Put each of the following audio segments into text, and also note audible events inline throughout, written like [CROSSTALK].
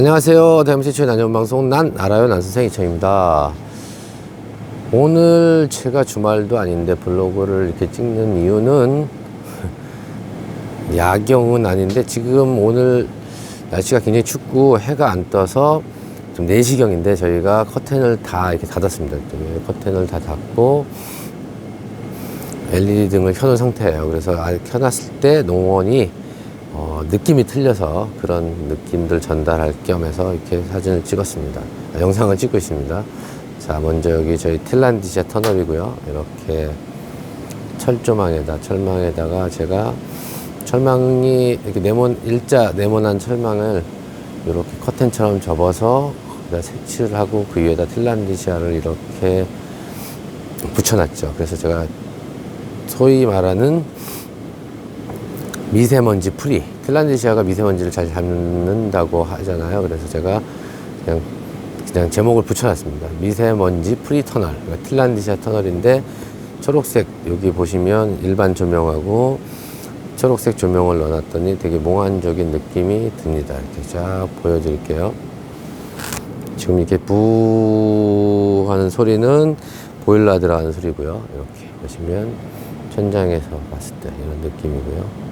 안녕하세요. 대한민국의 난연 방송 난 알아요 난 선생 이청입니다. 오늘 제가 주말도 아닌데 블로그를 이렇게 찍는 이유는 [LAUGHS] 야경은 아닌데 지금 오늘 날씨가 굉장히 춥고 해가 안 떠서 좀 4시경인데 저희가 커튼을 다 이렇게 닫았습니다. 커튼을 다 닫고 LED 등을 켜놓은 상태예요. 그래서 아- 켜놨을 때 농원이 어, 느낌이 틀려서 그런 느낌들 전달할 겸 해서 이렇게 사진을 찍었습니다. 아, 영상을 찍고 있습니다. 자, 먼저 여기 저희 틸란디시아 터널이고요. 이렇게 철조망에다, 철망에다가 제가 철망이 이렇게 네모, 일자 네모난 철망을 이렇게 커튼처럼 접어서 색칠을 하고 그 위에다 틸란디시아를 이렇게 붙여놨죠. 그래서 제가 소위 말하는 미세먼지 프리. 틸란디시아가 미세먼지를 잘 잡는다고 하잖아요. 그래서 제가 그냥 그냥 제목을 붙여놨습니다. 미세먼지 프리 터널. 그러니까 틸란디시아 터널인데 초록색 여기 보시면 일반 조명하고 초록색 조명을 넣어놨더니 되게 몽환적인 느낌이 듭니다. 이렇게 쫙 보여드릴게요. 지금 이렇게 부 하는 소리는 보일러 들어가는 소리고요. 이렇게 보시면 천장에서 봤을 때 이런 느낌이고요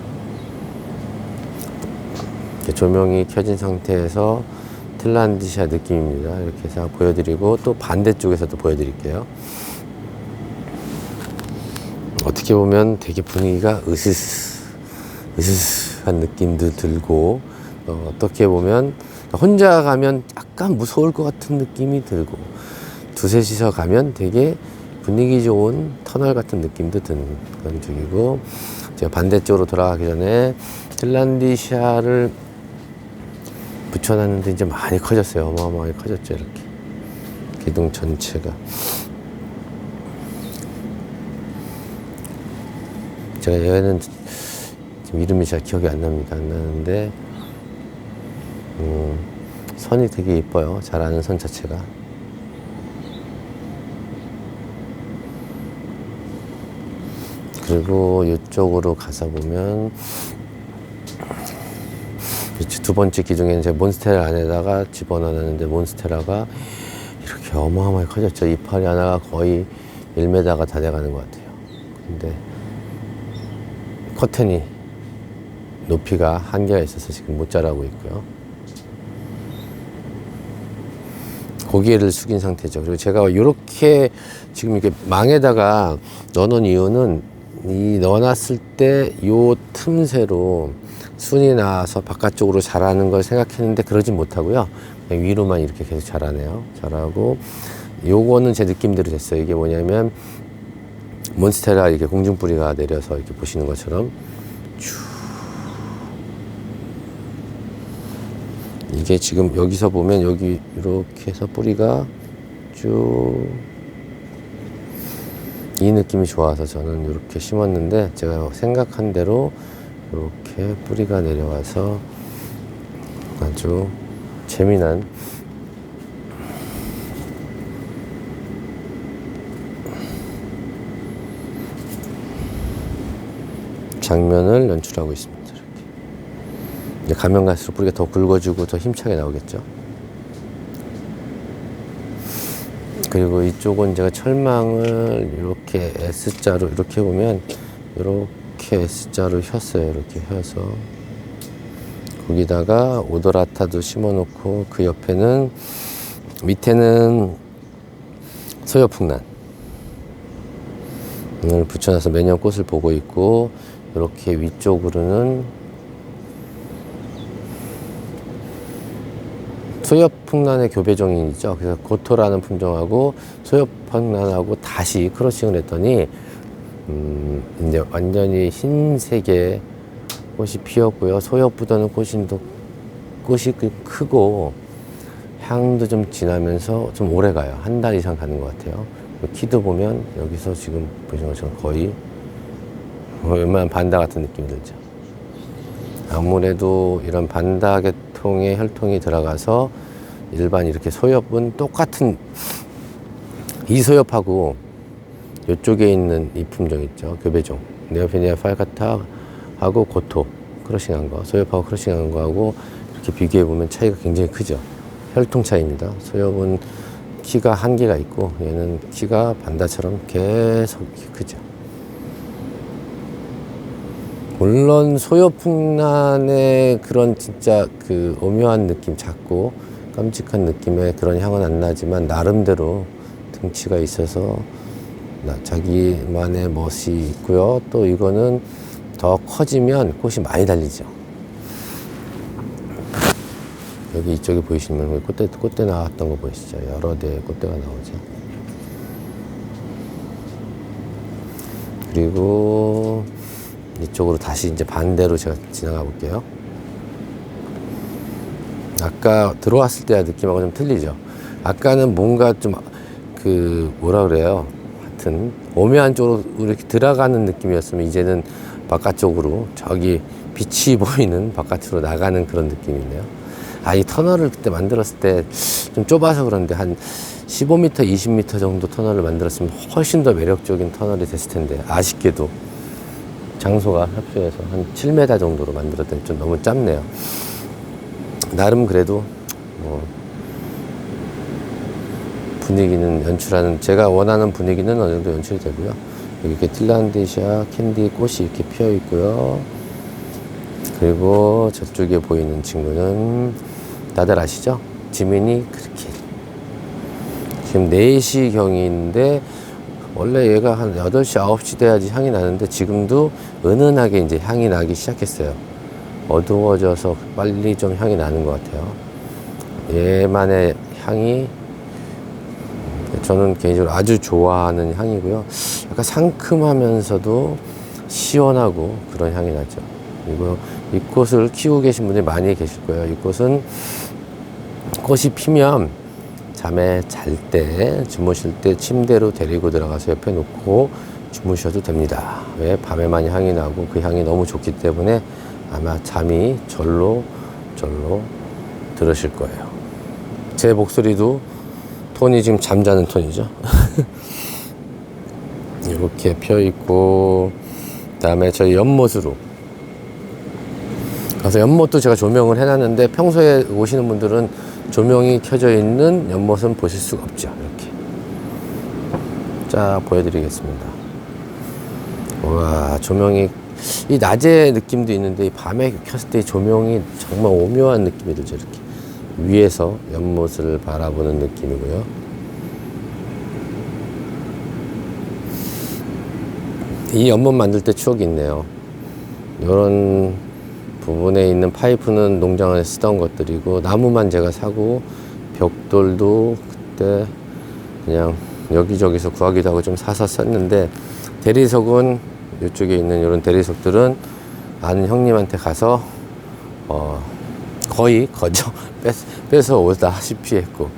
이렇게 조명이 켜진 상태에서 틸란디시아 느낌입니다. 이렇게 해서 보여드리고 또 반대쪽에서도 보여드릴게요. 어떻게 보면 되게 분위기가 으스스, 으스스한 느낌도 들고 어, 어떻게 보면 혼자 가면 약간 무서울 것 같은 느낌이 들고 두셋이서 가면 되게 분위기 좋은 터널 같은 느낌도 드는 그런 쪽이고 제가 반대쪽으로 돌아가기 전에 틸란디시아를 붙여놨는데 이제 많이 커졌어요. 어마어마하게 커졌죠, 이렇게. 기둥 전체가. 제가 지금 이름이 잘 기억이 안 납니다. 안 나는데, 음, 선이 되게 이뻐요. 잘하는 선 자체가. 그리고 이쪽으로 가서 보면 두 번째 기둥에는 제 몬스테라 안에다가 집어넣었는데 몬스테라가 이렇게 어마어마하게 커졌죠. 이파리 하나가 거의 1m가 다 돼가는 것 같아요. 근데 커튼이 높이가 한계가 있어서 지금 못 자라고 있고요. 고개를 숙인 상태죠. 그리고 제가 이렇게 지금 이렇게 망에다가 넣어놓은 이유는 이 넣어놨을 때 요 틈새로 순이 나서 바깥쪽으로 자라는 걸 생각했는데 그러진 못하고요. 위로만 이렇게 계속 자라네요. 자라고 요거는 제 느낌대로 됐어요. 이게 뭐냐면 몬스테라 이렇게 공중뿌리가 내려서 이렇게 보시는 것처럼 쭉 이게 지금 여기서 보면 여기 이렇게 해서 뿌리가 쭉 이 느낌이 좋아서 저는 이렇게 심었는데 제가 생각한 대로 이렇게 뿌리가 내려와서 아주 재미난 장면을 연출하고 있습니다. 이렇게. 가면 갈수록 뿌리가 더 굵어지고 더 힘차게 나오겠죠. 그리고 이쪽은 제가 철망을 이렇게 S자로 이렇게 보면 이렇게 S자로 혔어요. 이렇게 혀서 거기다가 오도라타도 심어놓고 그 옆에는 밑에는 소여풍란 을 붙여놔서 매년 꽃을 보고 있고 이렇게 위쪽으로는 소엽풍란의 교배종이 있죠. 그래서 고토라는 품종하고 소엽풍란하고 다시 크로싱을 했더니 음, 이제 완전히 흰색의 꽃이 피었고요. 소엽보다는 꽃이 더 꽃이 그 크고 향도 좀 진하면서 좀 오래 가요. 한 달 이상 가는 것 같아요. 키도 보면 여기서 지금 보시는 것처럼 거의 웬만한 반다 같은 느낌이 들죠. 아무래도 이런 반다 계통의 혈통이 들어가서 일반 이렇게 소엽은 똑같은 이 소엽하고 이쪽에 있는 이 품종 있죠 교배종 네오페니아 팔카타 하고 고토 크러싱한 거 소엽하고 크러싱한 거하고 이렇게 비교해 보면 차이가 굉장히 크죠. 혈통 차이입니다. 소엽은 키가 한계가 있고 얘는 키가 반다처럼 계속 크죠. 물론 소요풍란의 그런 진짜 그 오묘한 느낌 작고 깜찍한 느낌의 그런 향은 안 나지만 나름대로 등치가 있어서 나- 자기만의 멋이 있고요. 또 이거는 더 커지면 꽃이 많이 달리죠. 여기 이쪽에 보이시면 꽃대, 꽃대 나왔던 거 보이시죠? 여러 대의 꽃대가 나오죠. 그리고 이쪽으로 다시 이제 반대로 제가 지나가 볼게요. 아까 들어왔을 때와 느낌하고 좀 틀리죠. 아까는 뭔가 좀 그 뭐라 그래요. 하여튼 오묘한 쪽으로 이렇게 들어가는 느낌이었으면 이제는 바깥쪽으로 저기 빛이 [LAUGHS] 보이는 바깥으로 나가는 그런 느낌이네요. 아, 이 터널을 그때 만들었을 때 좀 좁아서 그런데 한 15m, 20m 정도 터널을 만들었으면 훨씬 더 매력적인 터널이 됐을 텐데 아쉽게도 장소가 협소해서 한 7m 정도로 만들었더니 좀 너무 짧네요. 나름 그래도 뭐 분위기는 연출하는 제가 원하는 분위기는 어느 정도 연출이 되고요. 이렇게 틸란디샤 캔디 꽃이 이렇게 피어 있고요. 그리고 저쪽에 보이는 친구는 다들 아시죠? 지민이 그렇게 지금 4시 경인데 원래 얘가 한 8시, 9시 돼야지 향이 나는데 지금도 은은하게 이제 향이 나기 시작했어요. 어두워져서 빨리 좀 향이 나는 것 같아요. 얘만의 향이 저는 개인적으로 아주 좋아하는 향이고요. 약간 상큼하면서도 시원하고 그런 향이 나죠. 그리고 이 꽃을 키우고 계신 분들이 많이 계실 거예요. 이 꽃은 꽃이 피면 잠에 잘 때, 주무실 때 침대로 데리고 들어가서 옆에 놓고 주무셔도 됩니다. 왜? 밤에만 향이 나고 그 향이 너무 좋기 때문에 아마 잠이 절로 절로 들으실 거예요. 제 목소리도 톤이 지금 잠자는 톤이죠. [LAUGHS] 이렇게 펴 있고 그다음에 저희 연못으로 가서 연못도 제가 조명을 해놨는데 평소에 오시는 분들은 조명이 켜져 있는 연못은 보실 수가 없죠. 이렇게 쫙 보여드리겠습니다. 와 조명이 이 낮의 느낌도 있는데 이 밤에 켰을 때이 조명이 정말 오묘한 느낌이 들죠. 이렇게 위에서 연못을 바라보는 느낌이고요. 이 연못 만들 때 추억이 있네요. 이런 부분에 있는 파이프는 농장에 쓰던 것들이고 나무만 제가 사고 벽돌도 그때 그냥 여기저기서 구하기도 하고 좀 사서 썼는데 대리석은 이쪽에 있는 이런 대리석들은 아는 형님한테 가서 어 거의 거저 뺏, 뺏어 오다 시피 했고.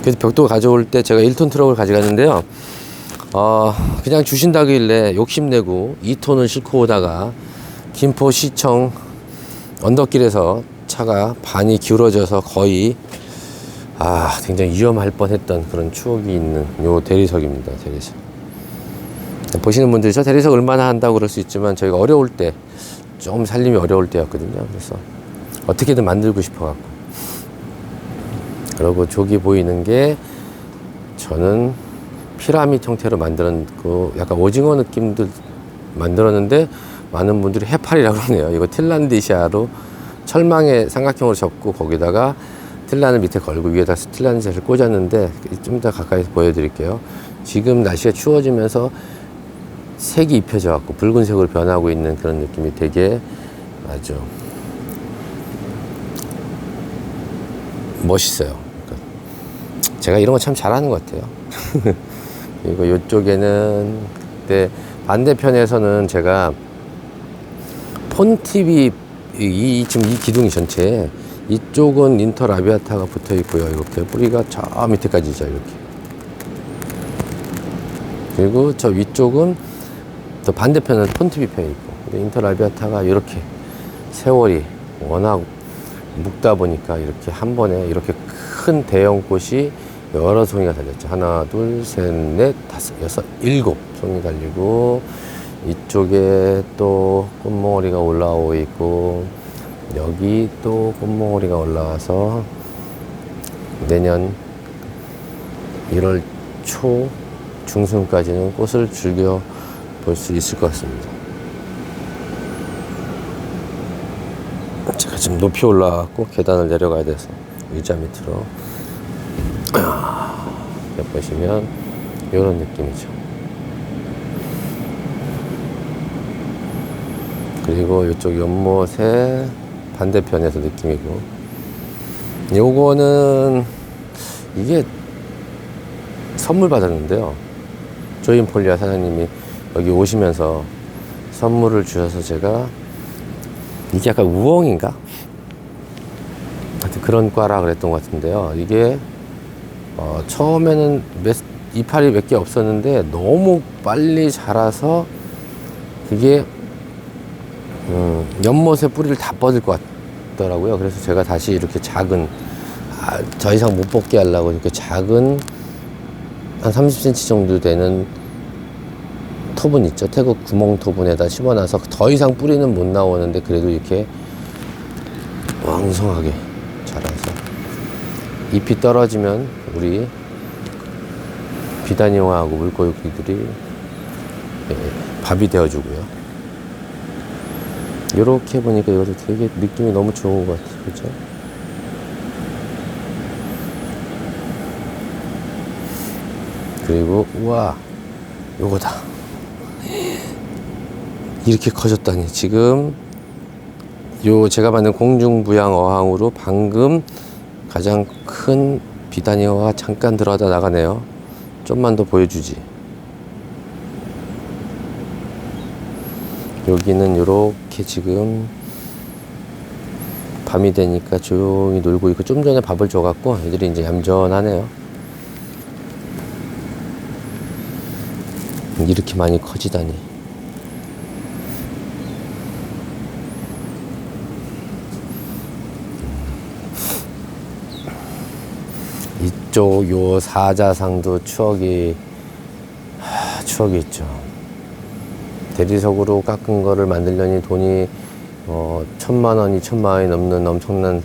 그래서 벽돌 가져올 때 제가 1톤 트럭을 가져갔는데요. 어, 그냥 주신다길래 욕심내고 2톤을 싣고 오다가 김포시청 언덕길에서 차가 반이 기울어져서 거의 아 굉장히 위험할 뻔했던 그런 추억이 있는 요 대리석입니다 대리석. 보시는 분들이 저 대리석 얼마나 한다고 그럴 수 있지만 저희가 어려울 때 좀 살림이 어려울 때였거든요 그래서 어떻게든 만들고 싶어 갖고 그리고 저기 보이는 게 저는 피라미드 형태로 만들었고 약간 오징어 느낌도 만들었는데 많은 분들이 해파리라고 그러네요. 이거 틸란디시아로 철망에 삼각형으로 접고 거기다가 틸란을 밑에 걸고 위에다 틸란디시아를 꽂았는데 좀 더 가까이서 보여드릴게요. 지금 날씨가 추워지면서 색이 입혀져 갖고 붉은색으로 변하고 있는 그런 느낌이 되게 아주 멋있어요. 그러니까 제가 이런 거 참 잘하는 것 같아요. [LAUGHS] 그리고 이쪽에는 그때 반대편에서는 제가 폰티비 이, 이- 지금 이 기둥이 전체 이쪽은 인터 라비아타가 붙어 있고요. 이렇게 뿌리가 저 밑에까지죠. 이렇게. 그리고 저 위쪽은 또 반대편은 폰티비 펴 있고 인터라비아타가 이렇게 세월이 워낙 묵다 보니까 이렇게 한 번에 이렇게 큰 대형 꽃이 여러 송이가 달렸죠. 하나, 둘, 셋, 넷, 다섯, 여섯, 일곱 송이 달리고 이쪽에 또 꽃몽어리가 올라오고 있고 여기 또 꽃몽오리가 올라와서 내년 1월 초 중순까지는 꽃을 즐겨 볼 수 있을 것 같습니다. 제가 지금 높이 올라왔고 계단을 내려가야 돼서 의자 밑으로 아, 보시면 이런 느낌이죠. 그리고 이쪽 연못의 반대편에서 느낌이고 요거는 이게 선물 받았는데요. 조인폴리아 사장님이 여기 오시면서 선물을 주셔서 제가 이게 약간 우엉인가? 하여튼 그런 과라 그랬던 것 같은데요. 이게 어, 처음에는 몇, 이파리 몇 개 없었는데 너무 빨리 자라서 그게 음, 연못에 뿌리를 다 뻗을 것 같더라고요. 그래서 제가 다시 이렇게 작은 아, 더 이상 못 뽑게 하려고 이렇게 작은 한 30cm 정도 되는 토분 있죠. 태국 구멍 토분에다 심어놔서 더 이상 뿌리는 못 나오는데 그래도 이렇게 왕성하게 자라서 잎이 떨어지면 우리 비단이용하고 물고기들이 예, 밥이 되어주고요. 이렇게 보니까 이것도 되게 느낌이 너무 좋은 것 같아요. 그죠? 그리고, 우와, 요거다. 이렇게 커졌다니. 지금, 요, 제가 만든 공중부양 어항으로 방금 가장 큰 비단이어가 잠깐 들어가다 나가네요. 좀만 더 보여주지. 여기는 이렇게 지금 밤이 되니까 조용히 놀고 있고 좀 전에 밥을 줘갖고 애들이 이제 얌전하네요. 이렇게 많이 커지다니. 이쪽 요 사자상도 추억이 하, 추억이 있죠. 대리석으로 깎은 거를 만들려니 돈이 어, 천만 원, 이 천만 원이 넘는 엄청난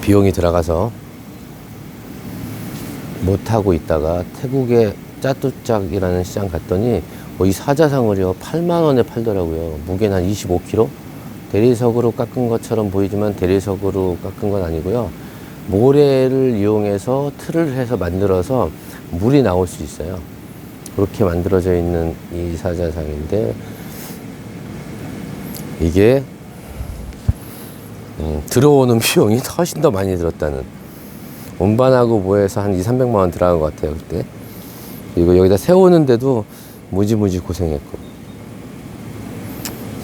비용이 들어가서 못하고 있다가 태국의 짜뚜짝이라는 시장 갔더니 어, 이 사자상을요 8만 원에 팔더라고요. 무게는 한 25kg. 대리석으로 깎은 것처럼 보이지만 대리석으로 깎은 건 아니고요. 모래를 이용해서 틀을 해서 만들어서 물이 나올 수 있어요. 그렇게 만들어져 있는 이 사자상인데 이게 음, 들어오는 [LAUGHS] 비용이 훨씬 더 많이 들었다는. 운반하고 뭐해서 한 2, 300만 원 들어간 것 같아요 그때. 그리고 여기다 세우는데도 무지무지 고생했고.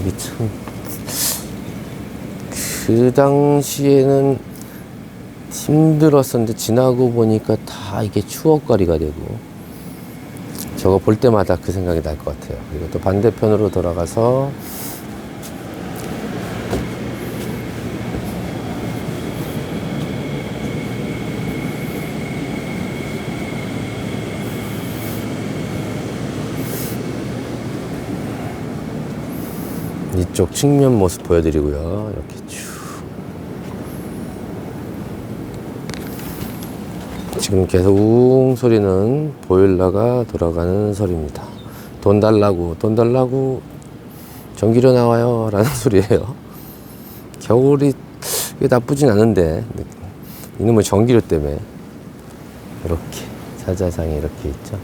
이게 참 그 당시에는 힘들었었는데 지나고 보니까 다 이게 추억거리가 되고 저거 볼 때마다 그 생각이 날 것 같아요. 그리고 또 반대편으로 돌아가서 이쪽 측면 모습 보여드리고요. 이렇게 쭉. 지금 계속 웅 소리는 보일러가 돌아가는 소리입니다. 돈 달라고, 돈 달라고 전기료 나와요. 라는 [LAUGHS] 소리예요. 겨울이 나쁘진 않은데, 이놈의 전기료 때문에 이렇게 사자상이 이렇게 있죠.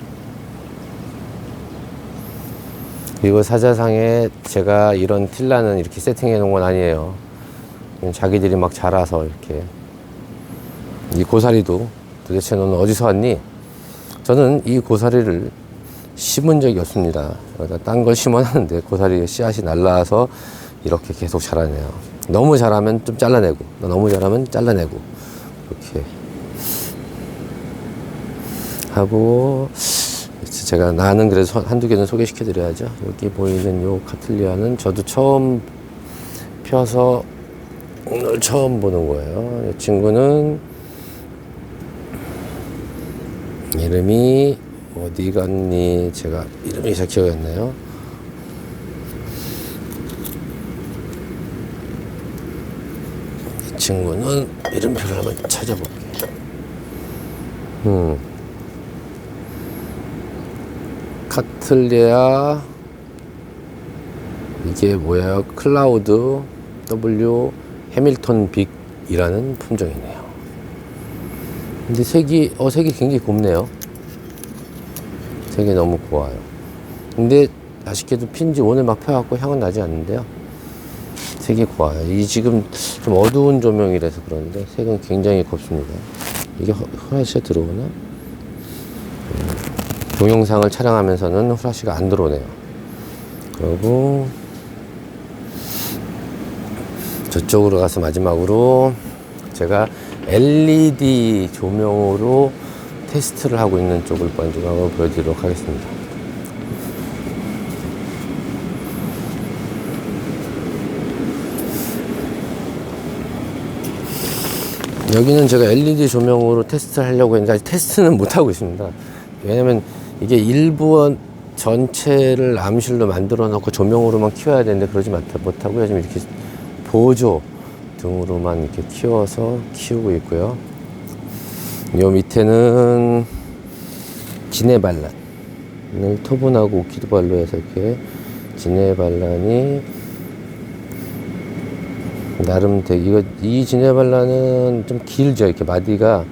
그리고 사자상에 제가 이런 틸라는 이렇게 세팅해 놓은 건 아니에요. 자기들이 막 자라서 이렇게. 이 고사리도 도대체 너는 어디서 왔니? 저는 이 고사리를 심은 적이 없습니다. 여기다 딴걸 심어놨는데 고사리 씨앗이 날라와서 이렇게 계속 자라네요. 너무 잘하면 좀 잘라내고, 너무 잘하면 잘라내고, 이렇게 하고, 제가 나는 그래서 한두 개는 소개시켜 드려야죠. 여기 보이는 요 카틀리아는 저도 처음 펴서 오늘 처음 보는 거예요. 이 친구는 이름이 어디 갔니? 제가 이름이 잘 기억이 안 나요. 친구는 이름표를 한번 찾아볼게. 음. 카틀레아 이게 뭐예요? 클라우드 W 해밀턴 빅이라는 품종이네요. 근데 색이 어 색이 굉장히 곱네요. 색이 너무 고와요. 근데 아쉽게도 핀지 오늘 막 펴갖고 향은 나지 않는데요. 색이 고와요. 이 지금 좀 어두운 조명이라서 그런데 색은 굉장히 곱습니다. 이게 허- 후라시가 들어오나? 음, 동영상을 촬영하면서는 후라시가 안 들어오네요. 그리고 저쪽으로 가서 마지막으로 제가 LED 조명으로 테스트를 하고 있는 쪽을 먼저 한번 보여드리도록 하겠습니다. 여기는 제가 LED 조명으로 테스트를 하려고 했는데 아직 테스트는 못하고 있습니다. 왜냐면 이게 일부 전체를 암실로 만들어 놓고 조명으로만 키워야 되는데 그러지 못- 못하고요. 지금 이렇게 보조 등으로만 이렇게 키워서 키우고 있고요. 요 밑에는 지네발란을 토분하고 오키드발로 해서 이렇게 지네발란이 나름 되게 이거 이 지네발라는 좀 길죠. 이렇게 마디가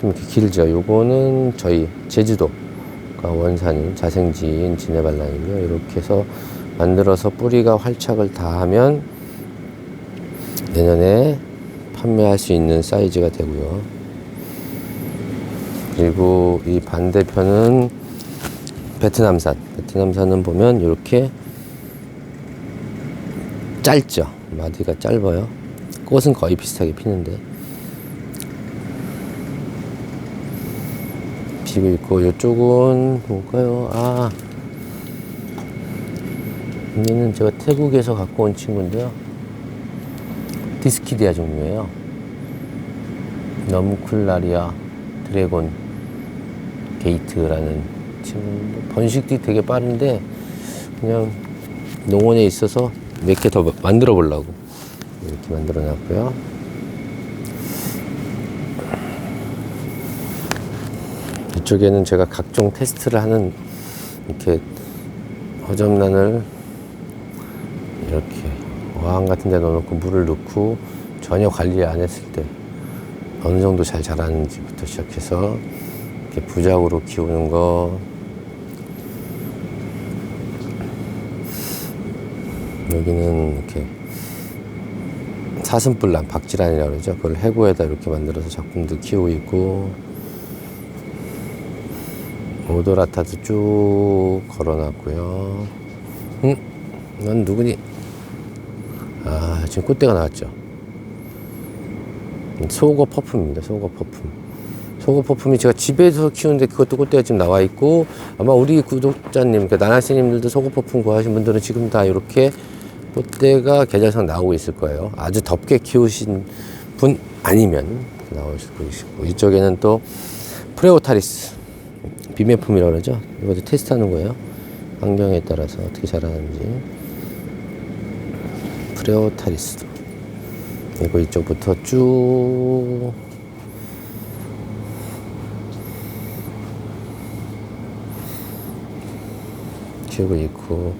좀 이렇게 길죠. 요거는 저희 제주도가 원산인 자생지인 지네발란이고요. 이렇게 해서 만들어서 뿌리가 활착을 다 하면 내년에 판매할 수 있는 사이즈가 되고요 그리고 이 반대편은 베트남산 베트남산은 보면 이렇게 짧죠. 마디가 짧아요. 꽃은 거의 비슷하게 피는데. 피고 있고, 이쪽은 뭘까요? 아. 얘는 제가 태국에서 갖고 온 친구인데요. 디스키디아 종류예요. 너무쿨라리아 드래곤 게이트라는 친구인데, 번식이 되게 빠른데, 그냥 농원에 있어서 몇 개 더 만들어 보려고 이렇게 만들어 놨고요. 이쪽에는 제가 각종 테스트를 하는 이렇게 허접란을 이렇게 어항 같은 데 넣어놓고 물을 넣고 전혀 관리 안 했을 때 어느 정도 잘 자라는지부터 시작해서 이렇게 부작으로 키우는 거 여기는 이렇게 사슴뿔란 박지란이라고 그러죠. 그걸 해구에다 이렇게 만들어서 작품도 키우고 있고 오도라타도 쭉 걸어놨고요. 응? 넌 누구니? 아 지금 꽃대가 나왔죠. 소고 퍼품입니다. 소고 퍼품. 소고 퍼품이 제가 집에서 키우는데 그것도 꽃대가 지금 나와 있고 아마 우리 구독자님, 그 나나씨님들도 소고 퍼품 구하신 분들은 지금 다 이렇게 꽃대가 계절상 나오고 있을 거예요. 아주 덥게 키우신 분 아니면 수도 있고 이쪽에는 또 프레오타리스 비매품이라고 그러죠. 이것도 테스트하는 거예요. 환경에 따라서 어떻게 자라는지 프레오타리스도. 그리고 이쪽부터 쭉. 키우고 있고.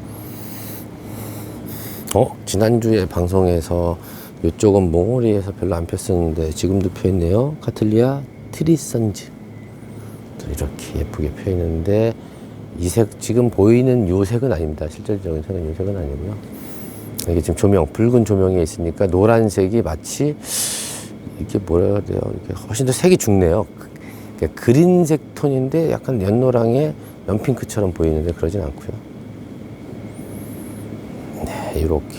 어? 지난주에 방송에서 이쪽은 몽오리에서 별로 안 폈었는데 지금도 펴있네요. 카틀리아 트리선즈. 또 이렇게 예쁘게 펴있는데 이 색 지금 보이는 요 색은 아닙니다. 실질적인 색은 요 색은 아니고요 이게 지금 조명 붉은 조명이 있으니까 노란색이 마치 이게 뭐라 해야 돼요? 이게 훨씬 더 색이 죽네요. 그 그린색 톤인데 약간 연노랑의 연핑크처럼 보이는데 그러진 않고요. 네, 이렇게.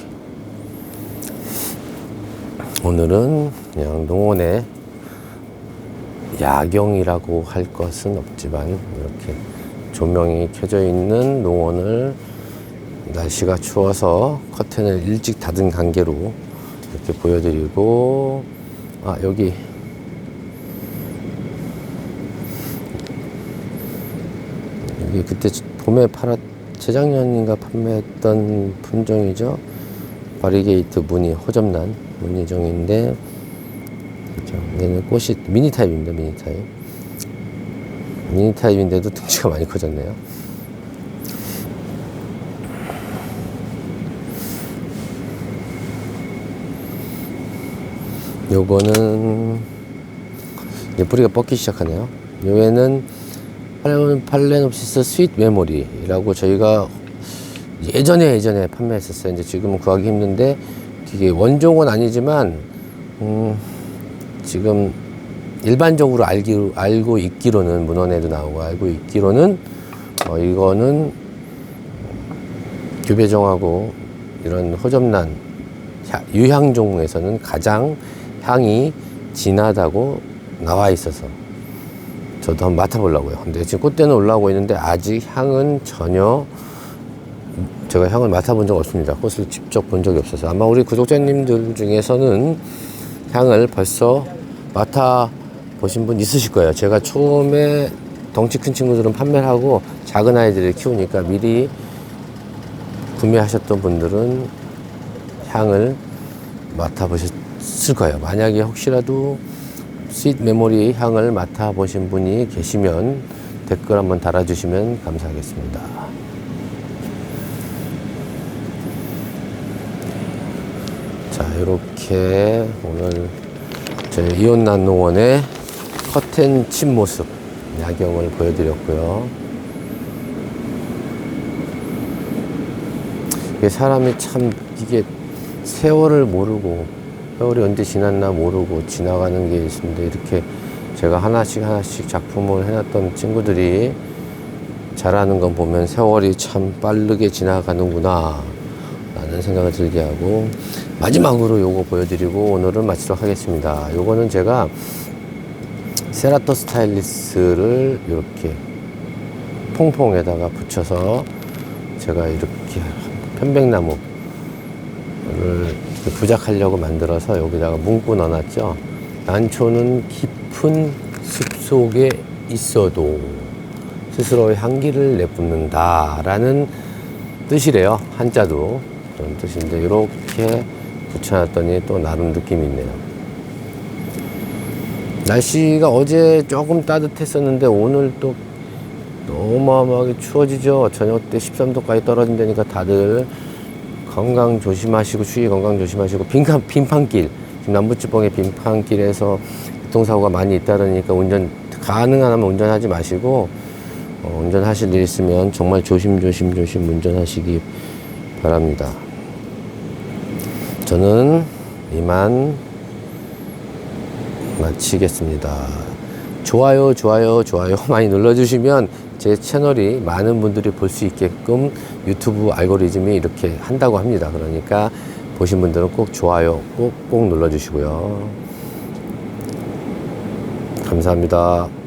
오늘은 그냥 농원에 야경이라고 할 것은 없지만 이렇게 조명이 켜져 있는 농원을 날씨가 추워서 커튼을 일찍 닫은 관계로 이렇게 보여드리고 아 여기 여기 그때 봄에 팔았 재작년인가 판매했던 품종이죠. 바리게이트 무늬 호접란 무늬종인데 그렇죠. 얘는 꽃이 미니 타입입니다. 미니 타입. 미니 타입인데도 등치가 많이 커졌네요. 요거는 이제 뿌리가 뻗기 시작하네요. 요에는 팔레- 팔레놉시스 스윗 메모리라고 저희가 예전에 예전에 판매했었어요. 이제 지금은 구하기 힘든데 이게 원종은 아니지만 음, 지금 일반적으로 알기, 알고 있기로는 문헌에도 나오고 알고 있기로는 어, 이거는 규배종하고 이런 향- 유향종에서는 가장 향이 진하다고 나와 있어서 저도 한번 맡아보려고요. 근데 지금 꽃대는 올라오고 있는데 아직 향은 전혀 제가 향을 맡아본 적 없습니다. 꽃을 직접 본 적이 없어서 아마 우리 구독자님들 중에서는 향을 벌써 맡아 보신 분 있으실 거예요. 제가 처음에 덩치 큰 친구들은 판매를 하고 작은 아이들을 키우니까 미리 구매하셨던 분들은 향을 맡아보셨 을 거예요. 만약에 혹시라도 스윗 메모리 향을 맡아보신 분이 계시면 댓글 한번 달아주시면 감사하겠습니다. 자, 이렇게 오늘 저희 이온난 농원의 커튼 친 모습 야경을 보여드렸고요. 이게 사람이 참 이게 세월을 모르고 세월이 언제 지났나 모르고 지나가는 게 있습니다. 이렇게 제가 하나씩 하나씩 작품을 해놨던 친구들이 잘하는 건 보면 세월이 참 빠르게 지나가는구나 라는 생각을 들게 하고 마지막으로 요거 보여드리고 오늘은 마치도록 하겠습니다. 요거는 제가 세라토 스타일리스를 이렇게 퐁퐁에다가 붙여서 제가 이렇게 편백나무를 이렇게 부작하려고 만들어서 여기다가 문구 넣어놨죠. 난초는 깊은 숲속에 있어도 스스로의 향기를 내뿜는다라는 뜻이래요. 한자도 그런 뜻인데 이렇게 붙여놨더니 또 나름 느낌이 있네요. 날씨가 어제 조금 따뜻했었는데 오늘 또 어마어마하게 추워지죠. 저녁 때 13도까지 떨어진다니까 다들 건강 조심하시고 추위 건강 조심하시고 빈칸, 빈판길 지금 남부지방의 빈판길에서 교통사고가 많이 잇따르니까 운전 가능하면 운전하지 마시고 어, 운전하실 일 있으면 정말 조심조심 조심 운전하시기 바랍니다. 저는 이만 마치겠습니다. 좋아요, 좋아요, 좋아요 [LAUGHS] 많이 눌러주시면 제 채널이 많은 분들이 볼 수 있게끔 유튜브 알고리즘이 이렇게 한다고 합니다. 그러니까 보신 분들은 꼭 좋아요 꼭 꼭 눌러주시고요. 감사합니다.